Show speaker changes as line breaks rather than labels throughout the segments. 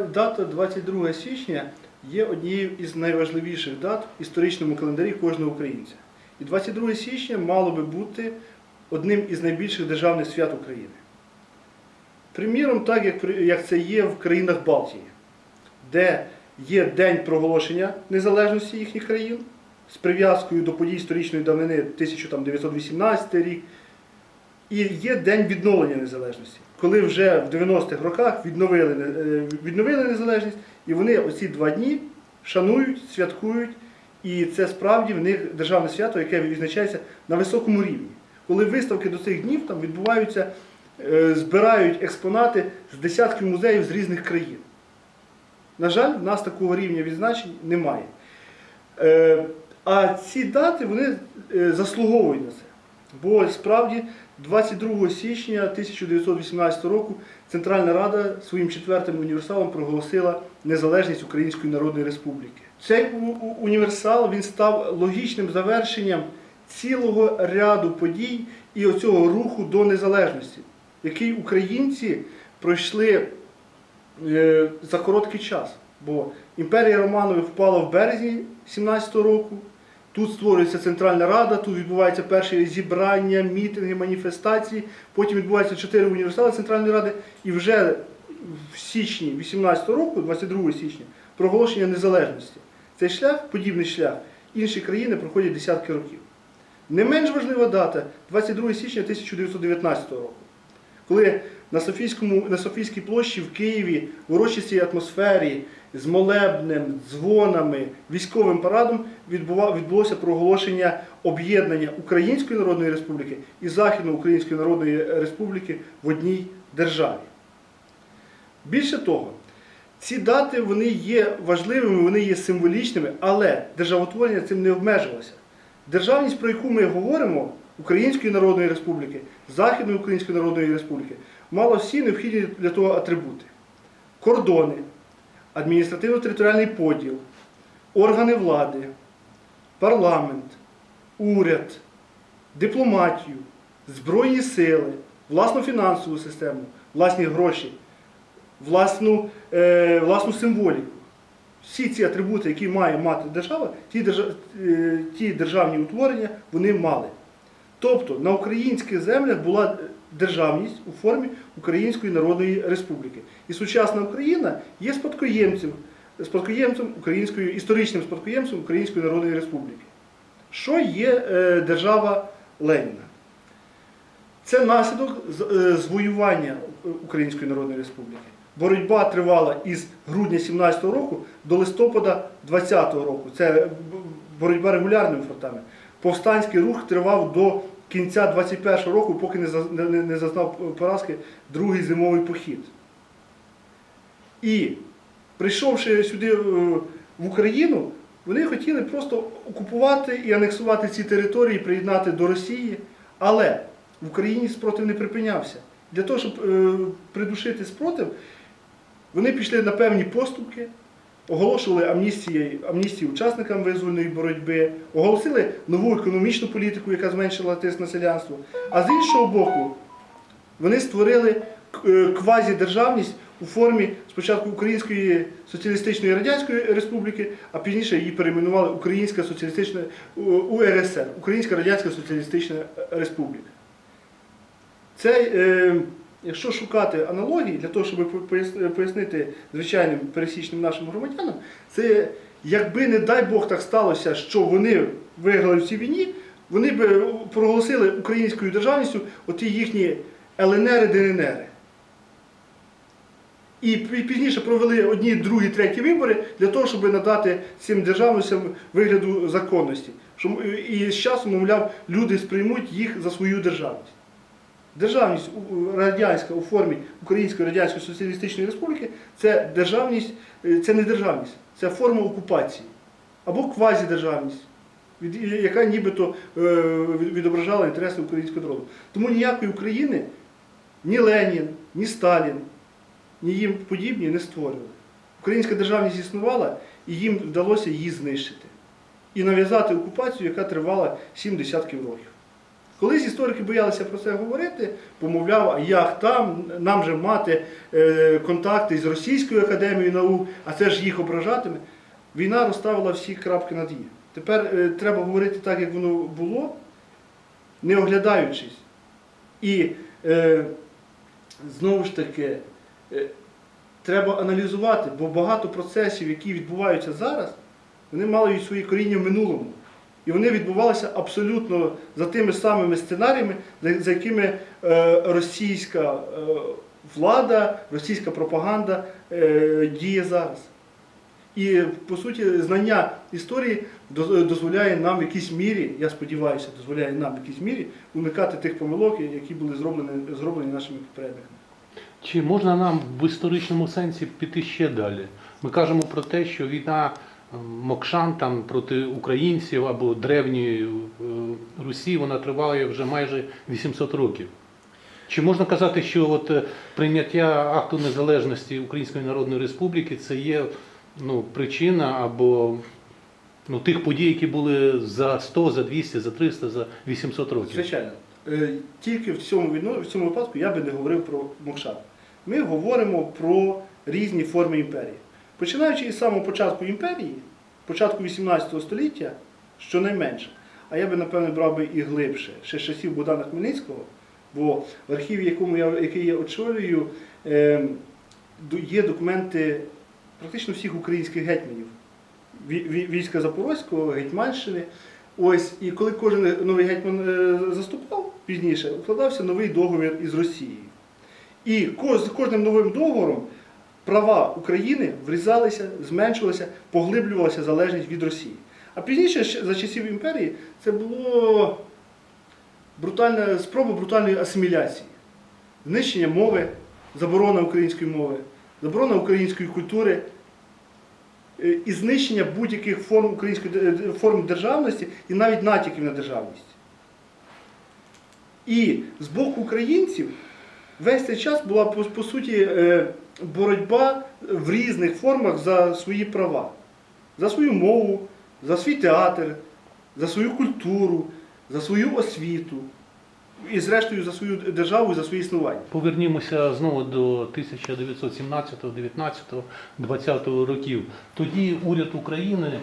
Дата 22 січня є однією із найважливіших дат в історичному календарі кожного українця. І 22 січня мало би бути одним із найбільших державних свят України. Приміром, так як це є в країнах Балтії, де є День проголошення незалежності їхніх країн з прив'язкою до подій історичної давнини 1918 рік, і є День відновлення незалежності, коли вже в 90-х роках відновили, е, відновили незалежність, і вони оці два дні шанують, святкують, і це справді в них державне свято, яке відзначається на високому рівні. Коли виставки до цих днів там відбуваються, е, збирають експонати з десятків музеїв з різних країн. На жаль, в нас такого рівня відзначень немає. Е, А ці дати вони заслуговують на це. Бо справді 22 січня 1918 року Центральна Рада своїм четвертим універсалом проголосила незалежність Української Народної Республіки. Цей універсал він став логічним завершенням цілого ряду подій і оцього руху до незалежності, який українці пройшли е, за короткий час. Бо імперія Романових впала в березні 17-го року. Тут створюється Центральна Рада, тут відбуваються перші зібрання, мітинги, маніфестації. Потім відбуваються чотири універсали Центральної Ради. І вже в січні 18 року, 22 січня, проголошення незалежності. Цей шлях, подібний шлях, інші країни проходять десятки років. Не менш важлива дата 22 січня 1919 року, коли на, Софійському, на Софійській площі в Києві в урочистій атмосфері з молебнем, дзвонами, військовим парадом відбулося проголошення об'єднання Української Народної Республіки і Західноукраїнської Народної Республіки в одній державі. Більше того, ці дати вони є важливими, вони є символічними, але державотворення цим не обмежувалося. Державність, про яку ми говоримо, Української Народної Республіки, Західної Української Народної Республіки, мала всі необхідні для того атрибути: кордони, адміністративно-територіальний поділ, органи влади, парламент, уряд, дипломатію, збройні сили, власну фінансову систему, власні гроші, власну, е, власну символіку. Всі ці атрибути, які має мати держава, ті, е, ті державні утворення вони мали. Тобто на українських землях була державність у формі Української Народної Республіки. І сучасна Україна є спадкоємцем, спадкоємцем української, історичним спадкоємцем Української Народної Республіки. Що є е, держава Леніна? Це наслідок е, звоювання Української Народної Республіки. Боротьба тривала із грудня 17-го року до листопада 20-го року. Це боротьба регулярними фронтами. Повстанський рух тривав до кінця 21-го року, поки не заз- не- не зазнав поразки другий зимовий похід. І прийшовши сюди е, в Україну, вони хотіли просто окупувати і анексувати ці території, приєднати до Росії. Але в Україні спротив не припинявся. Для того, щоб е, придушити спротив, вони пішли на певні поступки, оголошували амністії учасникам визвольної боротьби, оголосили нову економічну політику, яка зменшила тиск на селянство. А з іншого боку, вони створили е, квазідержавність у формі спочатку Української соціалістичної радянської республіки, а пізніше її перейменували Українська соціалістична УРСР, Українська Радянська Соціалістична Республіка. Це, е, якщо шукати аналогії, для того, щоб пояснити звичайним пересічним нашим громадянам, це якби, не дай Бог, так сталося, що вони виграли в цій війні, вони б проголосили українською державністю оті їхні ЛНР, ДНР. І пізніше провели одні, другі, треті вибори для того, щоб надати цим державностям вигляду законності. І з часом, мовляв, люди сприймуть їх за свою державність. Державність радянська у формі Української Радянської Соціалістичної Республіки це державність, е, це не державність, це форма окупації або квазідержавність, яка нібито е, відображала інтереси українського народу. Тому ніякої України ні Ленін, ні Сталін, ні їм подібні не створювали. Українська державність існувала, і їм вдалося її знищити. І нав'язати окупацію, яка тривала сім десятків років. Колись історики боялися про це говорити, помовляв, а як там, нам же мати е, контакти з Російською академією наук, а це ж їх ображатиме. Війна розставила всі крапки над «і». Тепер е, треба говорити так, як воно було, не оглядаючись. І е, знову ж таки, е, треба аналізувати, бо багато процесів, які відбуваються зараз, вони мають свої коріння в минулому. І вони відбувалися абсолютно за тими самими сценаріями, за, якими е, російська е, влада, російська пропаганда е, діє зараз. І по суті, знання історії дозволяє нам в якійсь мірі, я сподіваюся, дозволяє нам в якійсь мірі уникати тих помилок, які були зроблені, зроблені нашими попередниками.
Чи можна нам в історичному сенсі піти ще далі? Ми кажемо про те, що війна Мокшан там проти українців або древньої е, Русі вона триває вже майже 800 років. Чи можна казати, що от е, прийняття акту незалежності Української Народної Республіки це є ну, причина або ну, тих подій, які були за 100, за 200, за 300, за 800 років?
Звичайно, Е, тільки в цьому, в цьому випадку я би не говорив про Мокшан. Ми говоримо про різні форми імперії. Починаючи із самого початку імперії, початку 18 століття, щонайменше, а я би, напевно, брав би і глибше, ще з часів Богдана Хмельницького, бо в архіві, якому я, який я очолюю, е, є документи практично всіх українських гетьманів. Ві- ві- Війська Запорозького, Гетьманщини. Ось, і коли кожен новий гетьман е, заступав пізніше, укладався новий договір із Росією. І з кожним новим договором права України врізалися, зменшувалися, поглиблювалася залежність від Росії. А пізніше, за часів імперії, це було брутальна спроба брутальної асиміляції, знищення мови, заборона української мови, заборона української культури е, і знищення будь-яких форм української де- форм державності і навіть натяків на державність. І з боку українців весь цей час була по, по суті е, боротьба в різних формах за свої права, за свою мову, за свій театр, за свою культуру, за свою освіту і, зрештою, за свою державу і за своє існування.
Повернімося знову до 1917, 19, 20 років. Тоді уряд України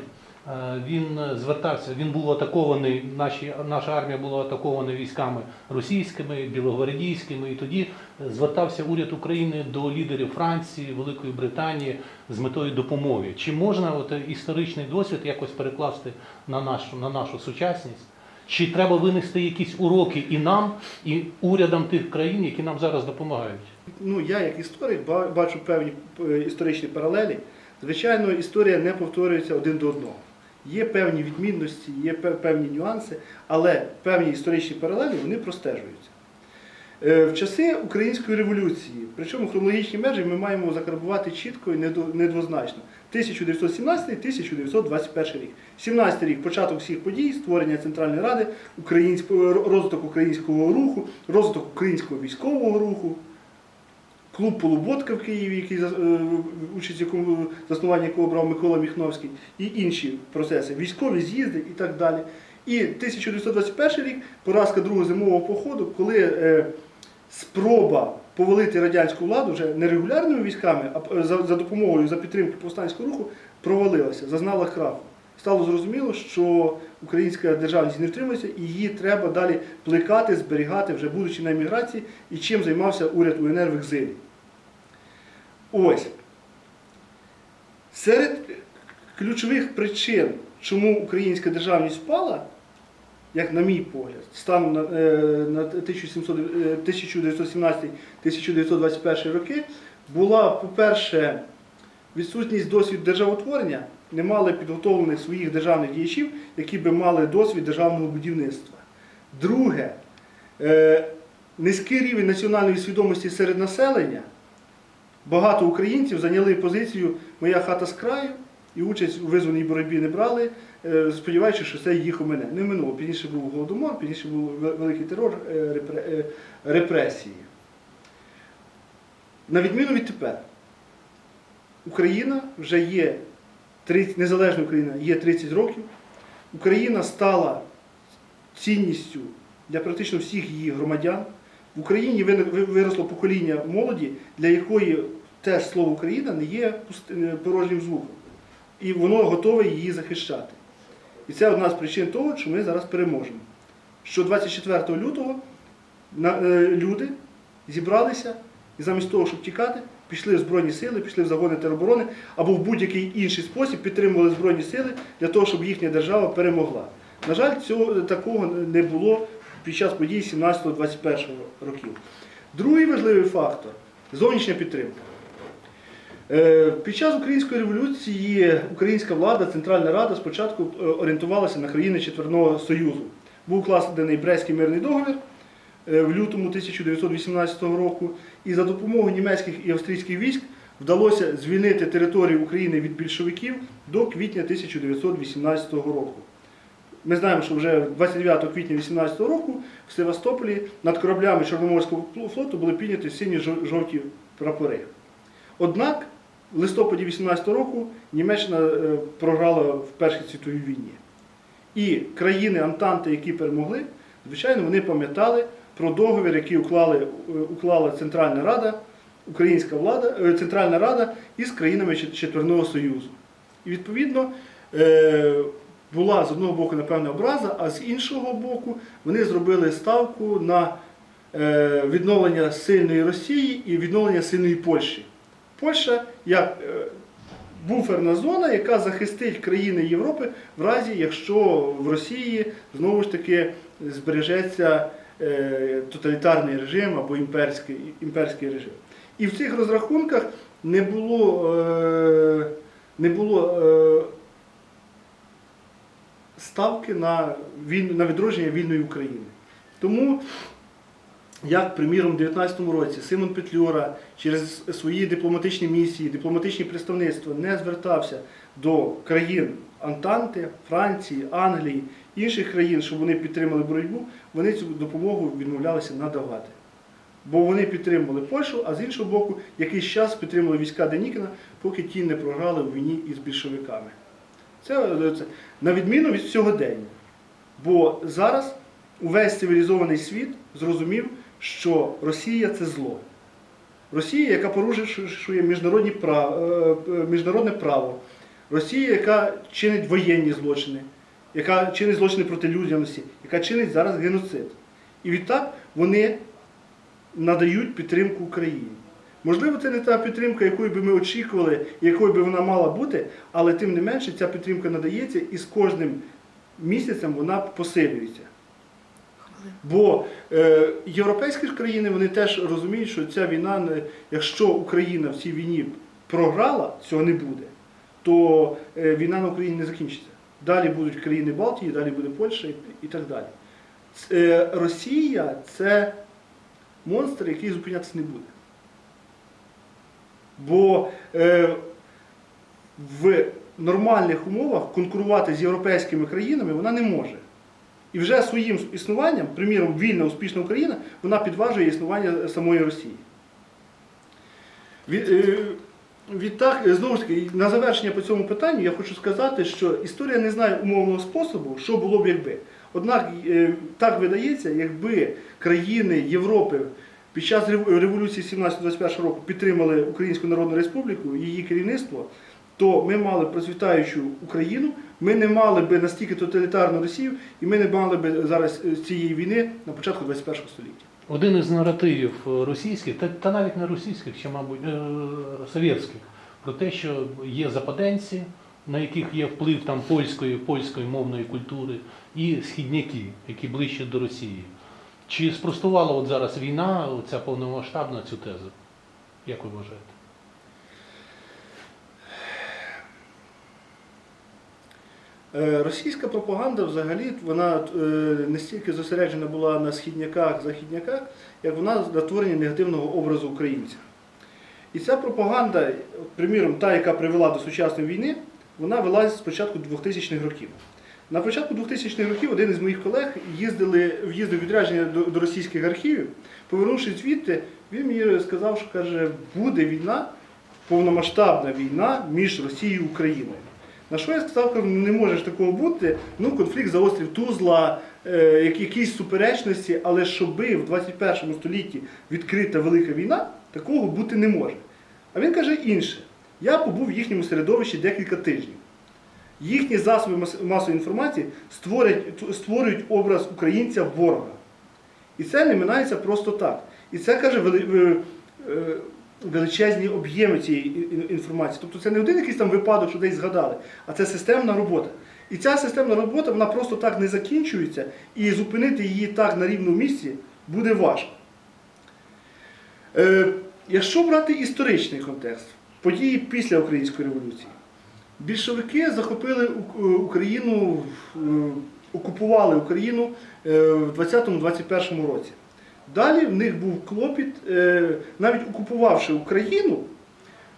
він звертався, він був атакований, наші, наша армія була атакована військами російськими, білогвардійськими, і тоді звертався уряд України до лідерів Франції, Великої Британії з метою допомоги. Чи можна от, історичний досвід якось перекласти на нашу, на нашу сучасність? Чи треба винести якісь уроки і нам, і урядам тих країн, які нам зараз допомагають?
Ну, я як історик ба- бачу певні е, історичні паралелі. Звичайно, історія не повторюється один до одного. Є певні відмінності, є певні нюанси, але певні історичні паралелі вони простежуються. Е, В часи Української революції, причому хронологічні межі ми маємо закарбувати чітко і недвозначно. 1917-1921 рік. 17 рік початок всіх подій, створення Центральної Ради, розвиток українського руху, розвиток українського військового руху, клуб Полуботка в Києві, який е, участь якому заснування якого брав Микола Міхновський, і інші процеси, військові з'їзди і так далі. І 1921 рік поразка другого зимового походу, коли е, спроба повалити радянську владу вже не регулярними військами, а за, за допомогою за підтримки повстанського руху провалилася, зазнала краху. Стало зрозуміло, що українська державність не втримується, і її треба далі плекати, зберігати, вже будучи на еміграції, і чим займався уряд УНР в екзилі. Ось. Серед ключових причин, чому українська державність впала, як на мій погляд, станом на, е, на 1700, е, 1917-1921 роки, була, по-перше, відсутність досвіду державотворення, не мали підготовлених своїх державних діячів, які би мали досвід державного будівництва. Друге, е, низький рівень національної свідомості серед населення. Багато українців зайняли позицію Моя хата з краю і участь у визваній боротьбі не брали, е, сподіваючись, що це їх у мене. Не минуло. Пізніше був голодомор, пізніше був великий терор, е, е, репресії. На відміну від тепер, Україна вже є 30, незалежна Україна є 30 років. Україна стала цінністю для практично всіх її громадян. В Україні виросло покоління молоді, для якої теж слово Україна не є порожнім звуком. І воно готове її захищати. І це одна з причин того, що ми зараз переможемо. Що 24 лютого е, люди зібралися і замість того, щоб тікати, пішли в Збройні сили, пішли в загони тероборони або в будь-який інший спосіб підтримували Збройні сили для того, щоб їхня держава перемогла. На жаль, цього такого не було під час подій 17-21 років. Другий важливий фактор зовнішня підтримка. Е, Під час української революції українська влада, Центральна Рада спочатку е, орієнтувалася на країни Четверного Союзу. Був укладений Брестський мирний договір е, в лютому 1918 року, і за допомогою німецьких і австрійських військ вдалося звільнити територію України від більшовиків до квітня 1918 року. Ми знаємо, що вже 29 квітня 1918 року в Севастополі над кораблями Чорноморського флоту були підняті сині-жовті прапори. Однак в листопаді 18 року Німеччина е, програла в Першій світовій війні. І країни Антанти, які перемогли, звичайно, вони пам'ятали про договір, який уклали, е, уклала Центральна Рада, Українська влада, е, Центральна Рада із країнами Четверного Союзу. І відповідно була з одного боку, напевно, образа, а з іншого боку, вони зробили ставку на е, відновлення сильної Росії і відновлення сильної Польщі. Польща як е, буферна зона, яка захистить країни Європи в разі, якщо в Росії знову ж таки збережеться е, тоталітарний режим або імперський, імперський режим. І в цих розрахунках не було, не було ставки на, віль- на відродження вільної України. Тому як, приміром, у 19-му році Симон Петлюра через свої дипломатичні місії, дипломатичні представництва не звертався до країн Антанти, Франції, Англії, інших країн, щоб вони підтримали боротьбу, вони цю допомогу відмовлялися надавати. Бо вони підтримували Польщу, а з іншого боку, якийсь час підтримували війська Денікіна, поки ті не програли в війні із більшовиками. Це, це на відміну від сьогодення. Бо зараз увесь цивілізований світ зрозумів, що Росія це зло. Росія, яка порушує міжнародні прав, е, е, міжнародне право, Росія, яка чинить воєнні злочини, яка чинить злочини проти людяності, яка чинить зараз геноцид. І відтак вони надають підтримку Україні. Можливо, це не та підтримка, якої би ми очікували, якою би вона мала бути, але тим не менше ця підтримка надається і з кожним місяцем вона посилюється. Бо е, європейські ж країни вони теж розуміють, що ця війна, не- якщо Україна в цій війні програла, цього не буде, то е, війна на Україні не закінчиться. Далі будуть країни Балтії, далі буде Польща і, і так далі. Е, Росія це монстр, який зупинятися не буде. Бо е, в нормальних умовах конкурувати з європейськими країнами вона не може. І вже своїм існуванням, приміром, вільна успішна Україна, вона підважує існування самої Росії. Від, е, відтак, е, знову ж таки, на завершення по цьому питанню я хочу сказати, що історія не знає умовного способу, що було б якби. Однак е, так видається, якби країни Європи під час рев- революції 17-21 року підтримали Українську Народну Республіку її керівництво, то ми мали процвітаючу Україну, ми не мали би настільки тоталітарну Росію, і ми не мали би зараз е, цієї війни на початку 21 століття.
Один із наративів російських, та, та навіть не російських, ще, мабуть, е, совєтських, про те, що є западенці, на яких є вплив там польської, польської мовної культури, і східняки, які ближче до Росії. Чи спростувала от зараз війна, ця повномасштабна цю тезу? Як ви вважаєте?
Е, Російська пропаганда взагалі вона не стільки зосереджена була на східняках, західняках, як вона на творенні негативного образу українця. І ця пропаганда, приміром, та, яка привела до сучасної війни, вона велась з початку 2000-х років. На початку 2000-х років один із моїх колег їздили, в'їздив відрядження до, до російських архівів. Повернувшись звідти, він мені сказав, що каже, буде війна, повномасштабна війна між Росією і Україною. На що я сказав, кажу, «Ну, не може ж такого бути. Ну, конфлікт за острів Тузла, е, якісь суперечності, але щоби в 21 столітті відкрита велика війна, такого бути не може. А він каже інше. Я побув в їхньому середовищі декілька тижнів. Їхні засоби мас- масової інформації створять, створюють образ українця ворога. І це не минається просто так. І це каже е, величезні об'єми цієї інформації. Тобто це не один якийсь там випадок, що десь згадали, а це системна робота. І ця системна робота вона просто так не закінчується, і зупинити її так на рівному місці буде важко. Е, якщо брати історичний контекст, події після Української революції, більшовики захопили Україну, е, окупували Україну е, в 20-21 році. Далі в них був клопіт, е, навіть окупувавши Україну,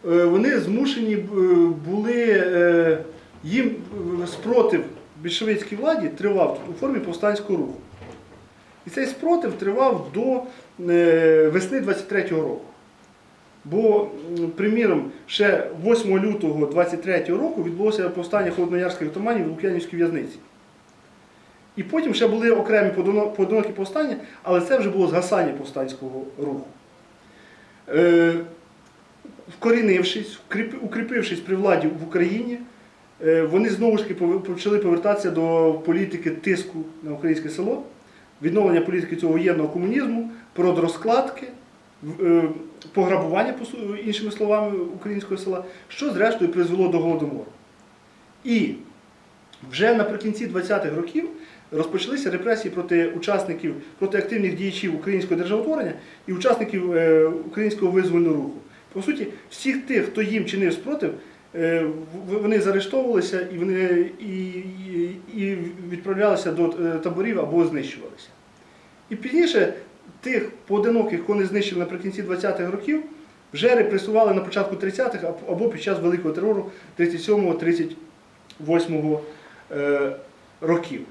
е, вони змушені е, були е, їм е, спротив більшовицькій владі тривав у формі повстанського руху. І цей спротив тривав до е, весни 23-го року. Бо, приміром, ще 8 лютого 23-го року відбулося повстання холодноярських отаманів в Лук'янівській в'язниці. І потім ще були окремі поодино- поодинокі повстання, але це вже було згасання повстанського руху. Е, вкорінившись, укріпившись при владі в Україні, е, вони знову ж таки почали повертатися до політики тиску на українське село, відновлення політики цього воєнного комунізму, продрозкладки, пограбування, по іншими словами, українського села, що зрештою призвело до голодомору. І вже наприкінці 20-х років розпочалися репресії проти учасників, проти активних діячів українського державотворення і учасників е, українського визвольного руху. По суті, всіх тих, хто їм чинив спротив, е, вони заарештовувалися і, вони, і, і, і відправлялися до е, таборів або знищувалися. І пізніше тих поодиноких, кого не знищили наприкінці 20-х років, вже репресували на початку 30-х або- під час Великого терору 37-38 е, років.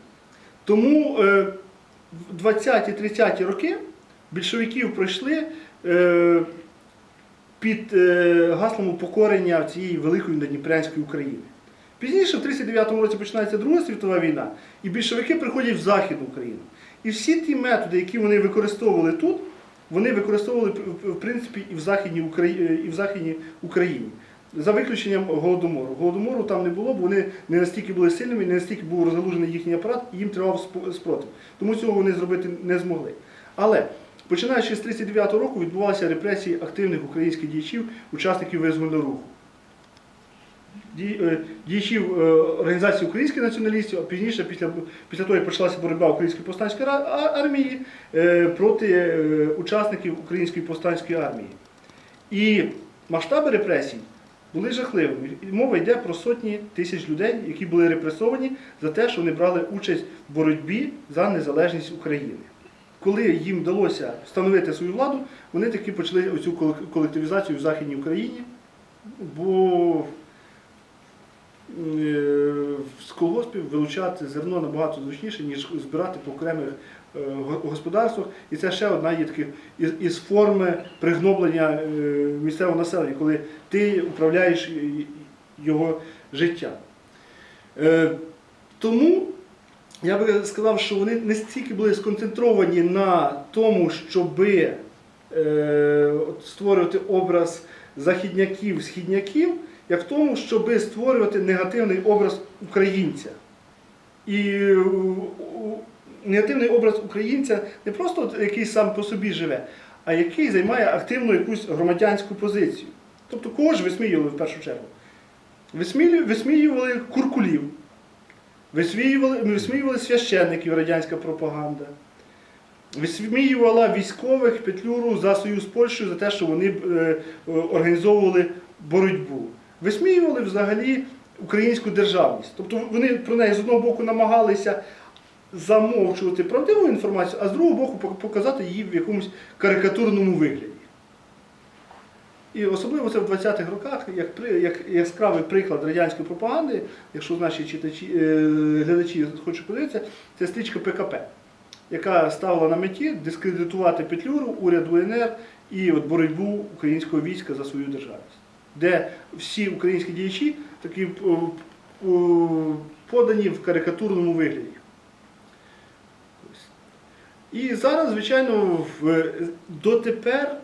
Тому е, в 20-30 роки більшовиків пройшли е, під е, гаслом упокорення цієї великої надніпрянської України. Пізніше, в 39-му році, починається Друга світова війна, і більшовики приходять в Західну Україну. І всі ті методи, які вони використовували тут, вони використовували в- принципі і в Західній Україні, і в Західній Україні. За виключенням голодомору. Голодомору там не було, бо вони не настільки були сильними, не настільки був розгалужений їхній апарат, і їм тривав спротив. Тому цього вони зробити не змогли. Але починаючи з 39-го року відбувалися репресії активних українських діячів, учасників визвольного руху. Е, Діячів е, організації українських націоналістів, а пізніше, після, після того, як почалася боротьба Української повстанської армії е, проти учасників Української повстанської армії. І масштаби репресій були жахливими. Мова йде про сотні тисяч людей, які були репресовані за те, що вони брали участь в боротьбі за незалежність України. Коли їм вдалося встановити свою владу, вони таки почали оцю колек- колективізацію в Західній Україні, бо з колгоспів вилучати зерно набагато зручніше, ніж збирати по окремих е, господарствах. І це ще одна є таких із, із форми пригноблення е, місцевого населення, коли ти управляєш е, його життя. Е, Тому я би сказав, що вони не стільки були сконцентровані на тому, щоби е, створювати образ західняків, східняків, як в тому, щоби створювати негативний образ українця. І е, негативний образ українця не просто який сам по собі живе, а який займає активну якусь громадянську позицію. Тобто кого ж висміювали в першу чергу? Висміювали, куркулів, висміювали, висміювали священників радянська пропаганда. Висміювала військових Петлюру за союз Польщею за те, що вони е, е, організовували боротьбу. Висміювали взагалі українську державність. Тобто вони про неї з одного боку намагалися замовчувати правдиву інформацію, а з другого боку показати її в якомусь карикатурному вигляді. І особливо це в 20-х роках, як, як яскравий приклад радянської пропаганди, якщо наші читачі, е, глядачі хочуть подивитися, це стрічка ПКП, яка ставила на меті дискредитувати Петлюру, уряд УНР і от боротьбу українського війська за свою державність, де всі українські діячі такі е, е, подані в карикатурному вигляді. І зараз, звичайно, дотепер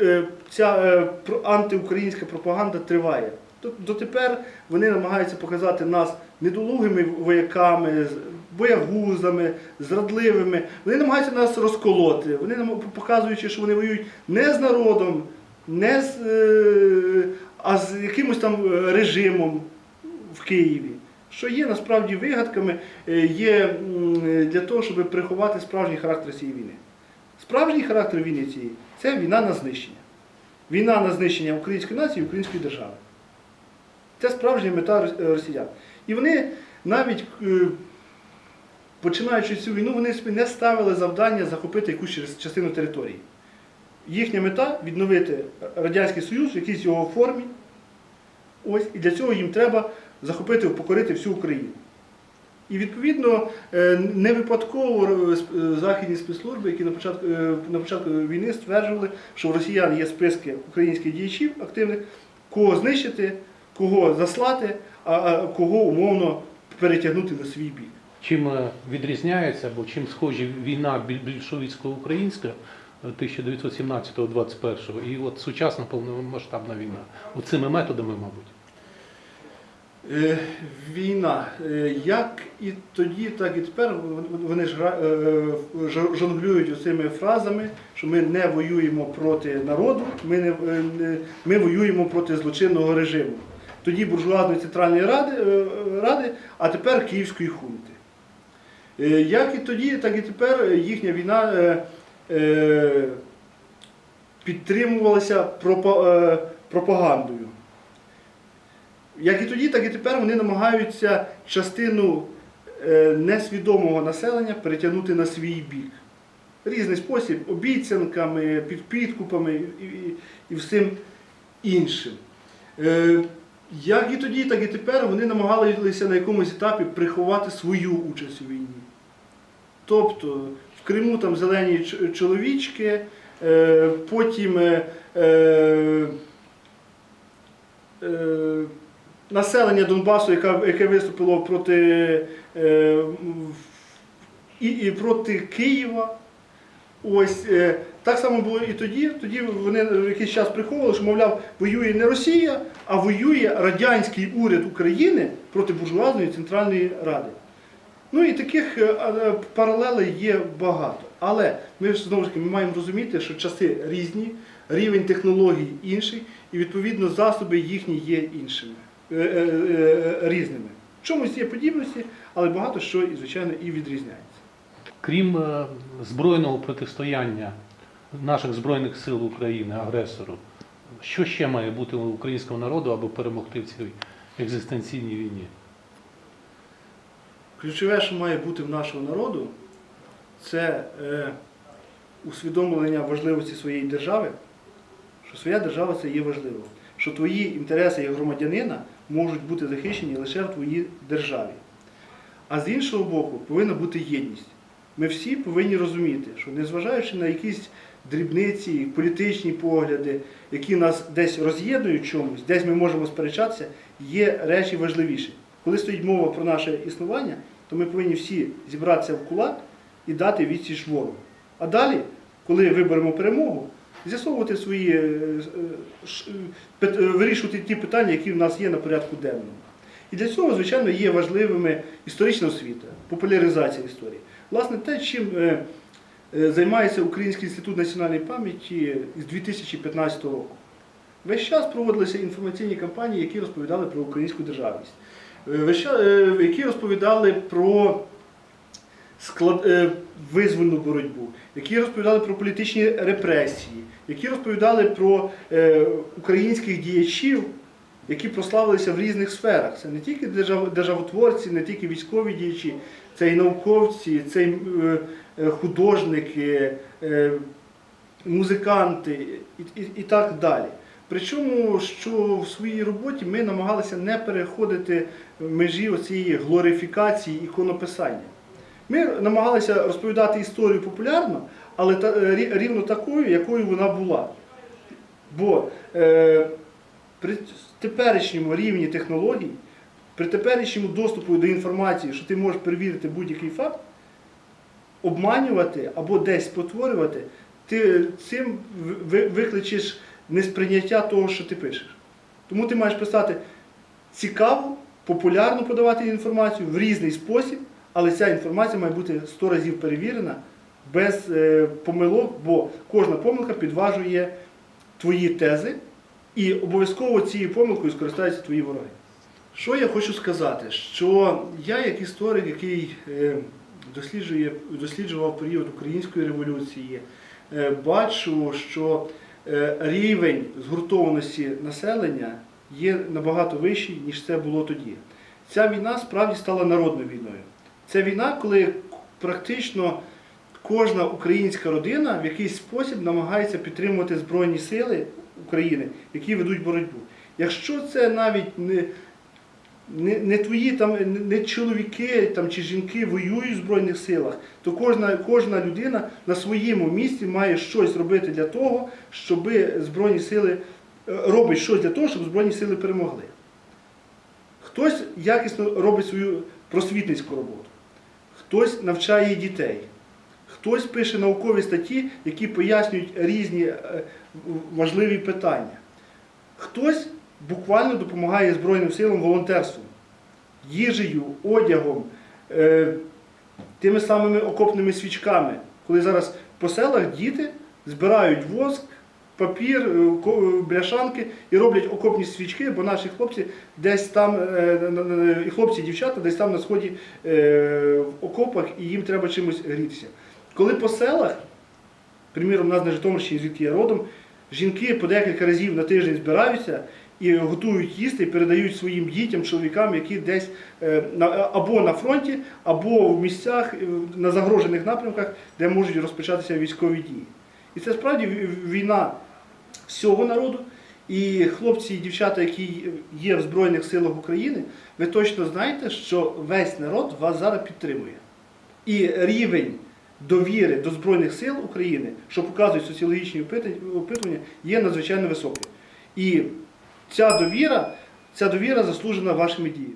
е, ця е, антиукраїнська пропаганда триває. Дотепер вони намагаються показати нас недолугими вояками, боягузами, зрадливими. Вони намагаються нас розколоти. Вони показуючи, що вони воюють не з народом, не з, е, а з якимось там е, режимом в Києві. Що є насправді вигадками, е, є для того, щоб приховати справжній характер цієї війни. Справжній характер війни цієї це війна на знищення. Війна на знищення української нації і української держави. Це справжня мета росіян. І вони навіть починаючи цю війну, вони собі не ставили завдання захопити якусь частину території. Їхня мета відновити Радянський Союз в якійсь його формі. Ось, і для цього їм треба захопити, покорити всю Україну. І відповідно е, не випадково е, е, західні спецслужби, які на початку, е, на початку війни стверджували, що в росіян є списки українських діячів активних, кого знищити, кого заслати, а кого умовно перетягнути на свій бік.
Чим е, відрізняється або чим схожі війна біль- більшовицько-українська е, 1917-21 і от сучасна повномасштабна війна? Оцими методами, мабуть.
Е, Війна. Е, Як і тоді, так і тепер вони ж е, жонглюють оцими фразами, що ми не воюємо проти народу, ми, не, ми воюємо проти злочинного режиму. Тоді буржуазної центральної ради, ради, а тепер Київської хунти. Як і тоді, так і тепер їхня війна е, пропа- е, пропагандою. Як і тоді, так і тепер вони намагаються частину е, несвідомого населення перетягнути на свій бік. Різний спосіб, обіцянками, під підкупами і, всім іншим. Як і тоді, так і тепер вони намагалися на якомусь етапі приховати свою участь у війні. Тобто Криму там зелені чоловічки, е, потім е, е, населення Донбасу, яке виступило проти, і, і проти Києва. Ось так само було і тоді. Тоді вони якийсь час приховували, що, мовляв, воює не Росія, а воює радянський уряд України проти буржуазної центральної ради. Ну і таких е, е, паралелей є багато. Але ми ж знову ж таки ми маємо розуміти, що часи різні, рівень технологій інший, і відповідно засоби їхні є іншими, е, різними. В чомусь є подібності, але багато що, і, звичайно, і відрізняється.
Крім збройного протистояння наших Збройних сил України агресору, що ще має бути у українського народу, аби перемогти в цій екзистенційній війні?
Ключове, що має бути в нашого народу, це е, усвідомлення важливості своєї держави, що своя держава це є важливо, що твої інтереси як громадянина можуть бути захищені лише в твоїй державі. А з іншого боку, повинна бути єдність. Ми всі повинні розуміти, що незважаючи на якісь дрібниці, політичні погляди, які нас десь роз'єднують чомусь, десь ми можемо сперечатися, є речі важливіші. Коли стоїть мова про наше існування, то ми повинні всі зібратися в кулак і дати відсіч ворогу. А далі, коли виберемо перемогу, з'ясовувати свої, е, е, е, вирішувати ті питання, які в нас є на порядку денному. І для цього, звичайно, є важливими історична освіта, популяризація історії. Власне, те, чим займається Український інститут національної пам'яті з 2015 року. Весь час проводилися інформаційні кампанії, які розповідали про українську державність, Е, е, які розповідали про склад, е, визвольну боротьбу, які розповідали про політичні репресії, які розповідали про українських діячів, які прославилися в різних сферах. Це не тільки державотворці, не тільки військові діячі, це і науковці, це і художники, музиканти і, і так далі. Причому, що в своїй роботі ми намагалися не переходити межі оцієї глорифікації іконописання. Ми намагалися розповідати історію популярно, але та, е, рівно такою, якою вона була. Бо е, при теперішньому рівні технологій, при теперішньому доступу до інформації, що ти можеш перевірити будь-який факт, обманювати або десь спотворювати, ти цим ви- викличеш несприйняття того, що ти пишеш. Тому ти маєш писати цікаво, популярно подавати інформацію в різний спосіб, але ця інформація має бути 100 разів перевірена без е, помилок, бо кожна помилка підважує твої тези, і обов'язково цією помилкою скористаються твої вороги. Що я хочу сказати? Що я, як історик, який е, досліджує, досліджував період української революції, е, бачу, що рівень згуртованості населення є набагато вищий, ніж це було тоді. Ця війна справді стала народною війною. Це війна, коли практично кожна українська родина в якийсь спосіб намагається підтримувати Збройні сили України, які ведуть боротьбу. Якщо це навіть не, не, не твої там не- чоловіки там, чи жінки воюють в Збройних силах, то кожна, кожна людина на своєму місці має щось робити для того, щоб Збройні сили е, робить щось для того, щоб Збройні сили перемогли. Хтось якісно робить свою просвітницьку роботу, хтось навчає дітей, хтось пише наукові статті, які пояснюють різні е, важливі питання. Хтось буквально допомагає Збройним силам волонтерством, їжею, одягом, е, тими самими окопними свічками. Коли зараз по селах діти збирають воск, папір, е, е, бляшанки і роблять окопні свічки, бо наші хлопці десь там, і хлопці, і дівчата десь там на сході в окопах і їм треба чимось грітися. Коли по селах, приміром, у нас на Житомирщині, звідки я родом, жінки по декілька разів на тиждень збираються і готують їсти передають своїм дітям, чоловікам, які десь е, або на фронті, або в місцях е, на загрожених напрямках, де можуть розпочатися військові дії. І це справді війна всього народу. І хлопці і дівчата, які є в Збройних силах України, ви точно знаєте, що весь народ вас зараз підтримує. І рівень довіри до Збройних сил України, що показують соціологічні опитування, є надзвичайно високий. І ця довіра, ця довіра заслужена вашими діями.